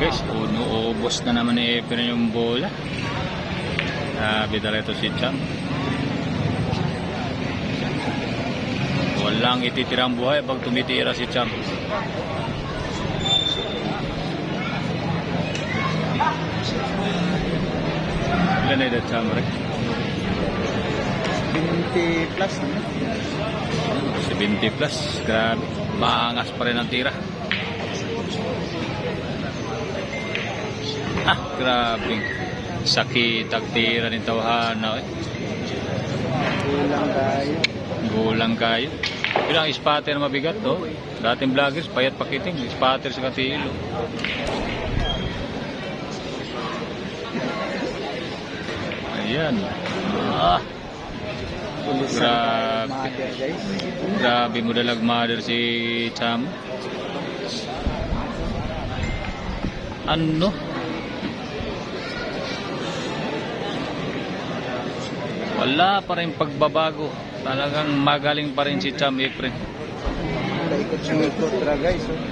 guys. Unuubos na naman ni Efren yung bola. Grabe talaga ito si Cham. Walang ititirang buhay pag tumitira si Cham. Ilan na ito Cham, Rick? 20 plus, ano? 70 plus. Grabe. Maangas pa rin ang tira. Ah, grabe. Sakit ang tira ng tawhana. Eh. Kulang tayo. Gulang kayo. Ilang spatter na mabigat to. Dating vloggers, payat pakiting. Spatter sa katilo. Ayan. Ah, Grabe. grabe mo dalag mother si Cham. Ano? Wala pa rin pagbabago. Talagang magaling pa rin si Cham Efren. Oh.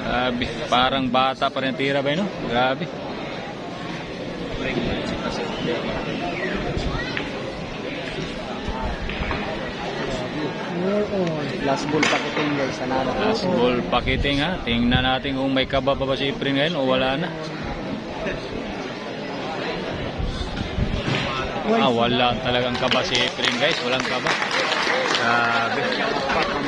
Grabe. Parang bata pa rin tira ba no? Grabe. Last ball pakiting, guys. Another. Last ball pakiting ha. Tingnan natin kung may kaba pa ba si Efren ngayon o wala na. Ah, wala talagang kaba si Efren guys. Walang kaba. Grabe.